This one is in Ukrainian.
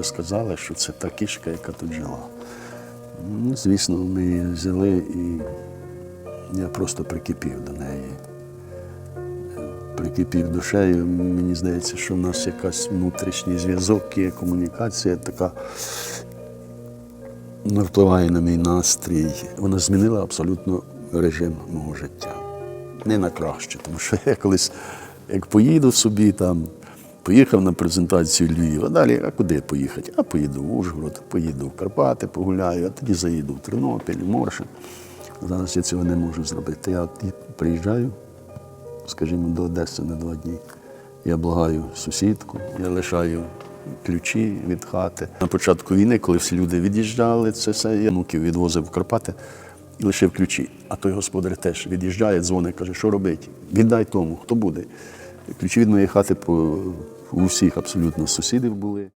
вже сказали, що це та кішка, яка тут жила. Ну, звісно, ми її взяли і я просто прикипів до неї. Прикипів душею. Мені здається, що в нас якась внутрішній зв'язок є, комунікація така вона впливає на мій настрій. Вона змінила абсолютно режим мого життя. Не на краще, тому що я колись, як поїду собі там, поїхав на презентацію Львів, а далі, а куди поїхати? А поїду в Ужгород, поїду в Карпати, погуляю, а тоді заїду в Тернопіль, в Моршин. Зараз я цього не можу зробити. Я приїжджаю, скажімо, до Одеси на два дні. Я благаю сусідку, я лишаю ключі від хати. На початку війни, коли всі люди від'їжджали, це все я внуків відвозив в Карпати і лишив ключі. А той господар теж від'їжджає, дзвонить, каже, що робити? Віддай тому, хто буде. Ключі від моєї хати по у всіх абсолютно сусідів були.